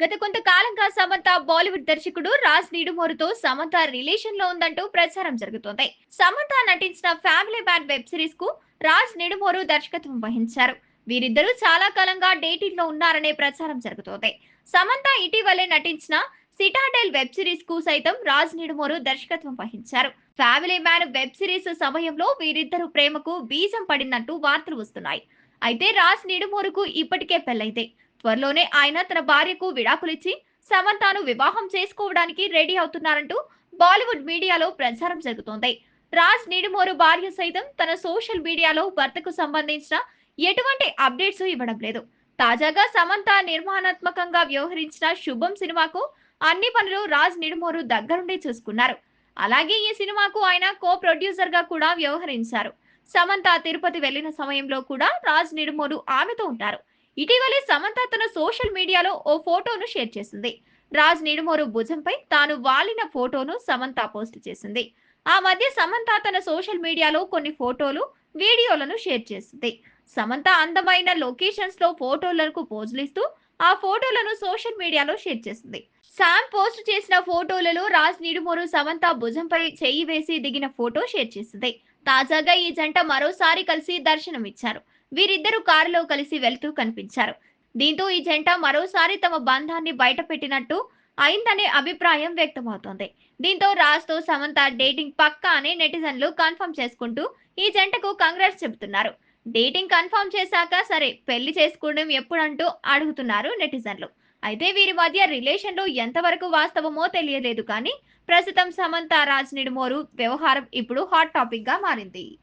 గత కొంతకాలంగా సమంత బాలీవుడ్ దర్శకుడు రాజ్ నిడుమోరుతో సమంత రిలేషన్లో ఉందంటూ ప్రచారం జరుగుతోంది. సమంత నటించిన ఫ్యామిలీ మ్యాన్ వెబ్ సిరీస్కు రాజ్ నిడుమోరు దర్శకత్వం వహించారు. వీరిద్దరూ చాలా కాలంగా డేటింగ్లో ఉన్నారనే ప్రచారం జరుగుతోంది. సమంత ఇటీవలే నటించిన సిటాడెల్ వెబ్ సిరీస్కు సైతం రాజ్ నిడుమోరు దర్శకత్వం వహించారు. ఫ్యామిలీ మ్యాన్ వెబ్ సిరీస్ సమయంలో వీరిద్దరు ప్రేమకు బీజం పడిందంటూ వార్తలు వస్తున్నాయి. అయితే రాజ్ నిడుమోరుకు ఇప్పటికే పెళ్ళైతే త్వరలోనే ఆయన తన భార్యకు విడాకులిచ్చి సమంతాను వివాహం చేసుకోవడానికి రెడీ అవుతున్నారంటూ బాలీవుడ్ మీడియాలో ప్రచారం జరుగుతోంది. రాజ్ నిడుమోరు భార్య సైతం తన సోషల్ మీడియాలో భర్తకు సంబంధించిన ఎటువంటి అప్డేట్స్ ఇవ్వడం లేదు. తాజాగా సమంత నిర్మాణాత్మకంగా వ్యవహరించిన శుభం సినిమాకు అన్ని పనులు రాజ్ నిడుమోరు దగ్గరుండి చూసుకున్నారు. అలాగే ఈ సినిమాకు ఆయన కో ప్రొడ్యూసర్గా కూడా వ్యవహరించారు. సమంత తిరుపతి వెళ్ళిన సమయంలో కూడా రాజ్ నిడుమోరు ఆమెతో ఉంటారు. ఇటీవలే సమంత తన సోషల్ మీడియాలో ఓ ఫోటోను షేర్ చేసింది. రాజ్ నిడుమోరు భుజంపై తాను వాలిన ఫోటోను సమంత పోస్ట్ చేసింది. ఆ మధ్య సమంత తన సోషల్ మీడియాలో కొన్ని ఫోటోలు వీడియోలను షేర్ చేసింది. సమంత అందమైన లొకేషన్స్లో ఫోటోలకు పోజులిస్తూ ఆ ఫోటోలను సోషల్ మీడియాలో షేర్ చేసింది. శామ్ పోస్ట్ చేసిన ఫోటోలలో రాజ్ నిడుమోరు సమంత భుజంపై చెయ్యి వేసి దిగిన ఫోటో షేర్ చేసింది. తాజాగా ఈ జంట మరోసారి కలిసి దర్శనమిచ్చారు. వీరిద్దరూ కారులో కలిసి వెళ్తూ కనిపించారు. దీంతో ఈ జంట మరోసారి తమ బంధాన్ని బయటపెట్టినట్టు అయిందనే అభిప్రాయం వ్యక్తమవుతోంది. దీంతో రాజ్తో సమంత డేటింగ్ పక్కా అని నెటిజన్లు కన్ఫర్మ్ చేసుకుంటూ ఈ జంటకు కంగ్రాట్స్ చెబుతున్నారు. డేటింగ్ కన్ఫర్మ్ చేశాక సరే పెళ్ళి చేసుకోవడం ఎప్పుడంటూ అడుగుతున్నారు నెటిజన్లు. అయితే వీరి మధ్య రిలేషన్లు ఎంతవరకు వాస్తవమో తెలియలేదు కానీ ప్రస్తుతం సమంత రాజ్ నిడుమోరు వ్యవహారం ఇప్పుడు హాట్ టాపిక్గా మారింది.